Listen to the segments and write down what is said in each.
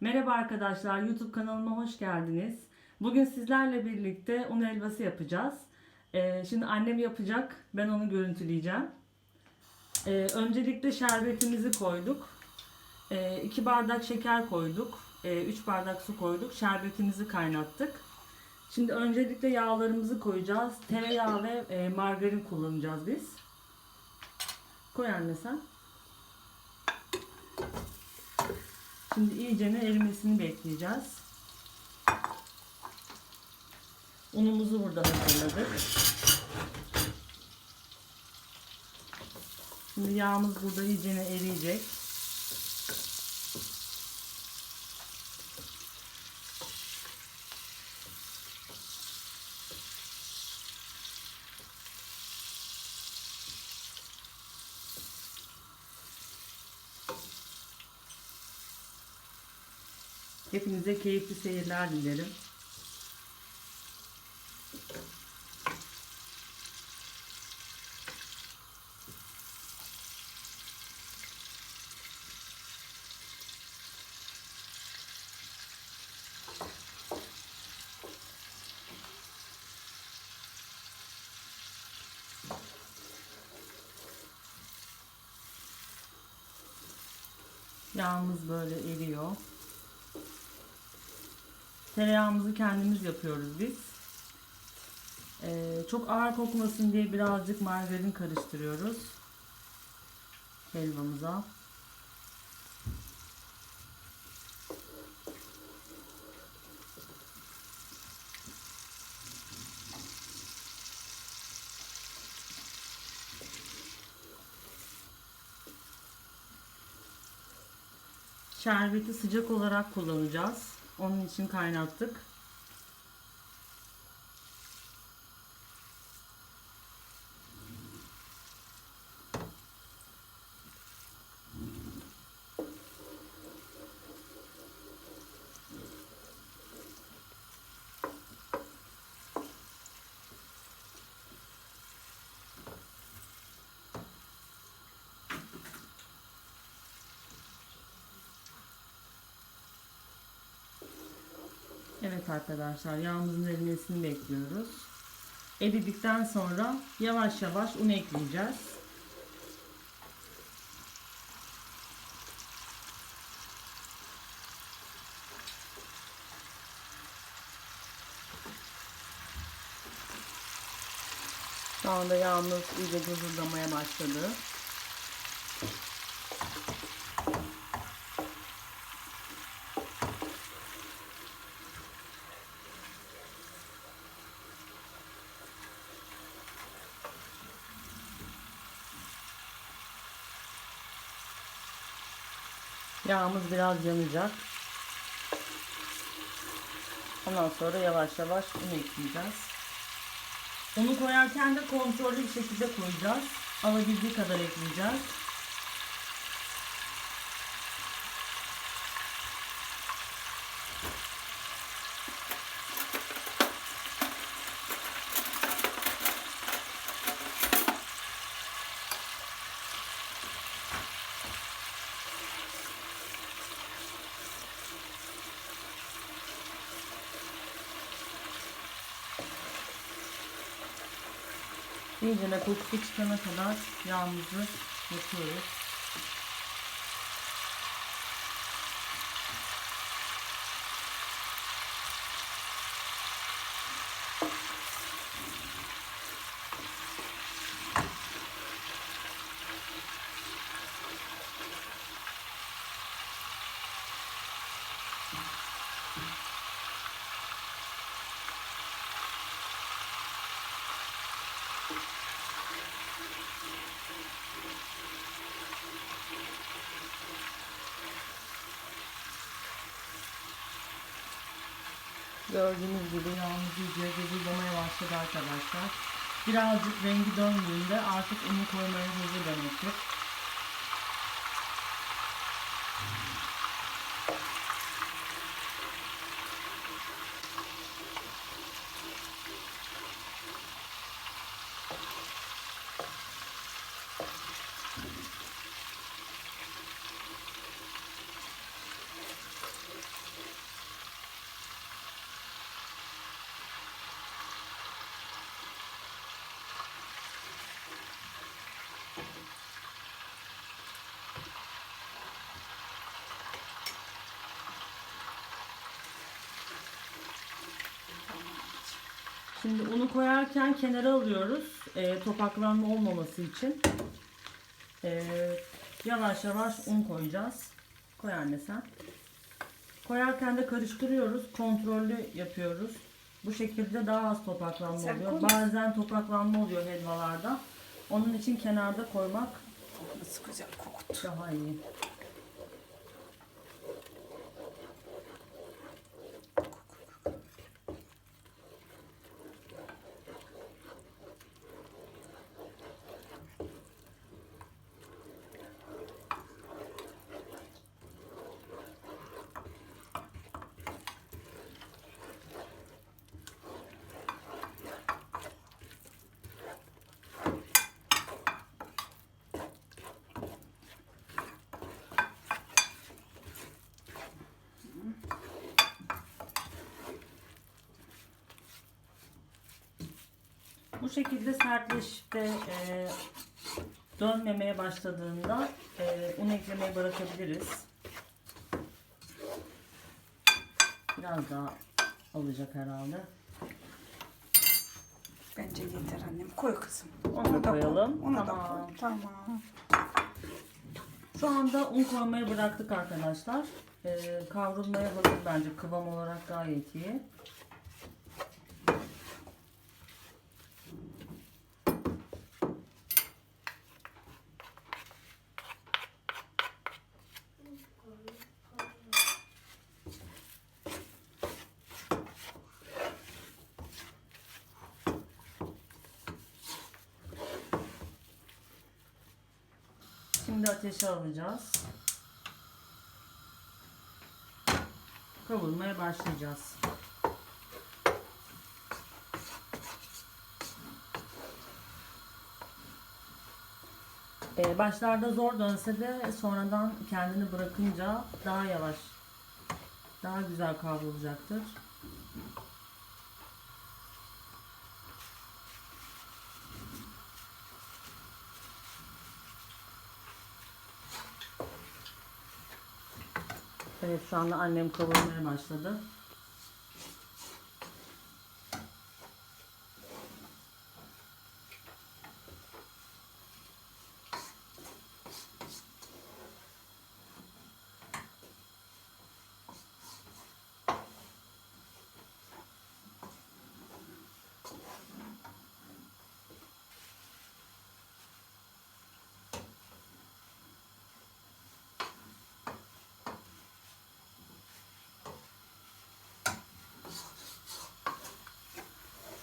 Merhaba arkadaşlar, YouTube kanalıma hoş geldiniz. Bugün sizlerle birlikte un helvası yapacağız. Ee, şimdi annem yapacak, ben onu görüntüleyeceğim. Ee, öncelikle şerbetimizi koyduk. 2 bardak şeker koyduk. 3 bardak su koyduk. Şerbetimizi kaynattık. Şimdi öncelikle yağlarımızı koyacağız. Tereyağı ve e, margarin kullanacağız biz. Koy anne sen. Şimdi iyicene erimesini bekleyeceğiz. Unumuzu burada hazırladık. Şimdi yağımız burada iyicene eriyecek. Hepinize keyifli seyirler dilerim. Yağımız böyle eriyor. Tereyağımızı kendimiz yapıyoruz biz. Ee, çok ağır kokmasın diye birazcık margarin karıştırıyoruz helvamıza. Şerbeti sıcak olarak kullanacağız. Onun için kaynattık. Evet arkadaşlar yağımızın erimesini bekliyoruz. Eridikten sonra yavaş yavaş un ekleyeceğiz. Şu anda yağımız iyice gızıldamaya başladı. Yağımız biraz yanacak. Ondan sonra yavaş yavaş un ekleyeceğiz. Unu koyarken de kontrollü bir şekilde koyacağız. Alabildiği kadar ekleyeceğiz. İyice kokusu çıkana kadar yağımızı yapıyoruz. Gördüğünüz gibi yağımız iyice gızıldamaya başladı arkadaşlar. Birazcık rengi döndüğünde artık unu koymaya hazır demektir. Şimdi unu koyarken kenara alıyoruz. E, topaklanma olmaması için. E, yavaş yavaş un koyacağız. Koy anne sen. Koyarken de karıştırıyoruz. Kontrollü yapıyoruz. Bu şekilde daha az topaklanma Sen oluyor. koy. Bazen topaklanma oluyor helvalarda. Onun için kenarda koymak Nasıl güzel koktu. daha iyi. Bu şekilde sertleşip de e, dönmemeye başladığında e, un eklemeyi bırakabiliriz. Biraz daha alacak herhalde. Bence yeter annem. Koy kızım. Onu da koyalım. Onu da Tamam. koy. Tamam. Şu anda un koymayı bıraktık arkadaşlar. E, kavrulmaya hazır bence kıvam olarak gayet iyi. Şimdi ateşe alacağız. Kavurmaya başlayacağız. Ee, başlarda zor dönse de sonradan kendini bırakınca daha yavaş, daha güzel kavrulacaktır. Evet şu anda annem kavurmaya başladı.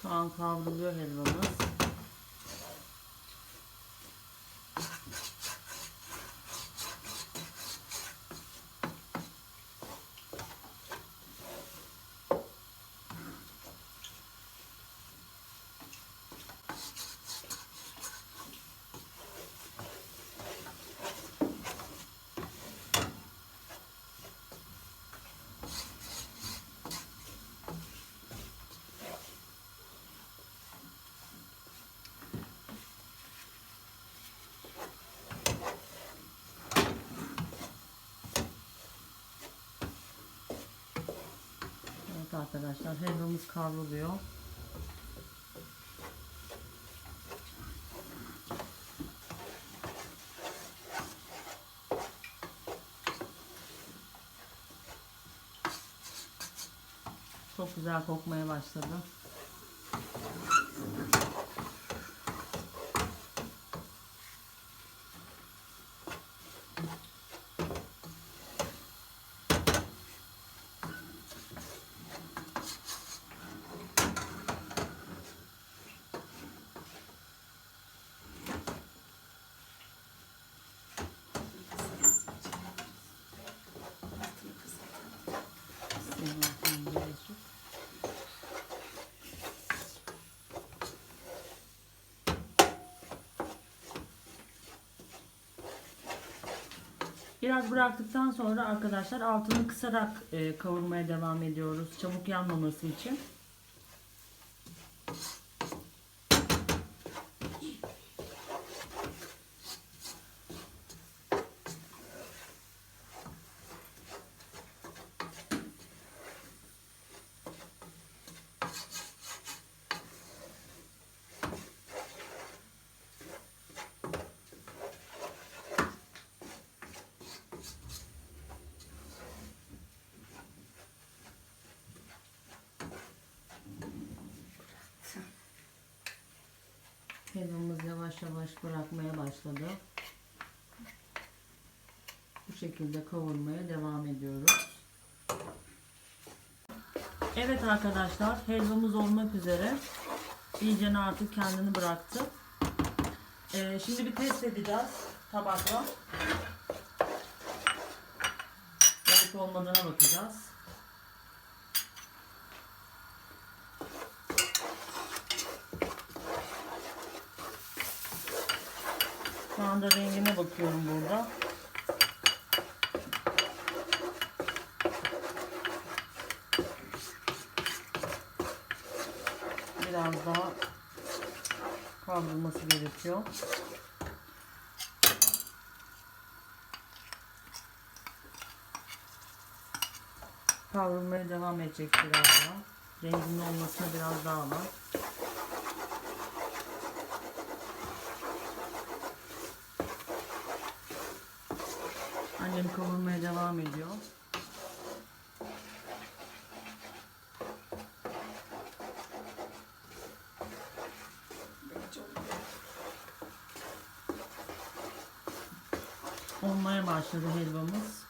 Şu an kavruluyor helvamız. Evet arkadaşlar helvamız kavruluyor. Çok güzel kokmaya başladı. Biraz bıraktıktan sonra arkadaşlar altını kısarak e, kavurmaya devam ediyoruz. Çabuk yanmaması için. Yavaş yavaş bırakmaya başladı. Bu şekilde kavurmaya devam ediyoruz. Evet arkadaşlar helvamız olmak üzere. İyice artık kendini bıraktı. Ee, şimdi bir test edeceğiz tabakla. Yanık olmadığına bakacağız. Şu anda rengine bakıyorum burada. Biraz daha kavrulması gerekiyor. Kavrulmaya devam edecek biraz daha. Renginin olmasına biraz daha var. Annem kavurmaya devam ediyor. Olmaya başladı helvamız.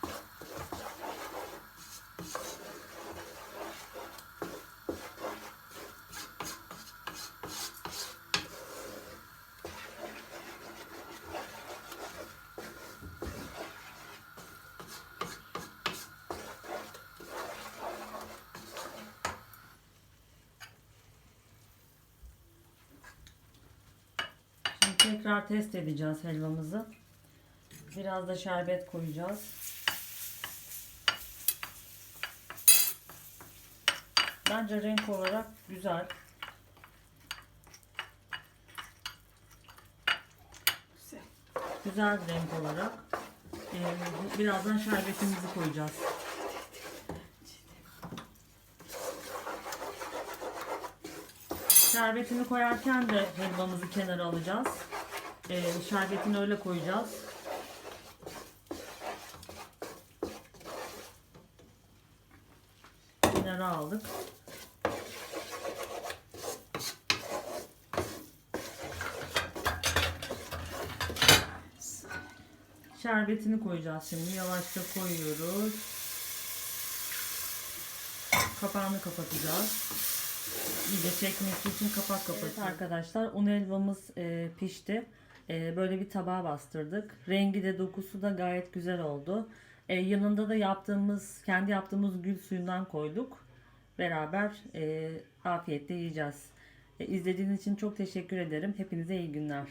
Tekrar test edeceğiz helvamızı. Biraz da şerbet koyacağız. Bence renk olarak güzel. Güzel. Renk olarak. Ee, birazdan şerbetimizi koyacağız. Şerbetini koyarken de helvamızı kenara alacağız. Ee, şerbetini öyle koyacağız. Kenara aldık. Şerbetini koyacağız şimdi. Yavaşça koyuyoruz. Kapağını kapatacağız. İyice çekmesi için kapak kapatıyoruz. Evet arkadaşlar un helvamız e, pişti. E, böyle bir tabağa bastırdık. Rengi de dokusu da gayet güzel oldu. E, yanında da yaptığımız, kendi yaptığımız gül suyundan koyduk. Beraber e, afiyetle yiyeceğiz. E, izlediğiniz için çok teşekkür ederim. Hepinize iyi günler.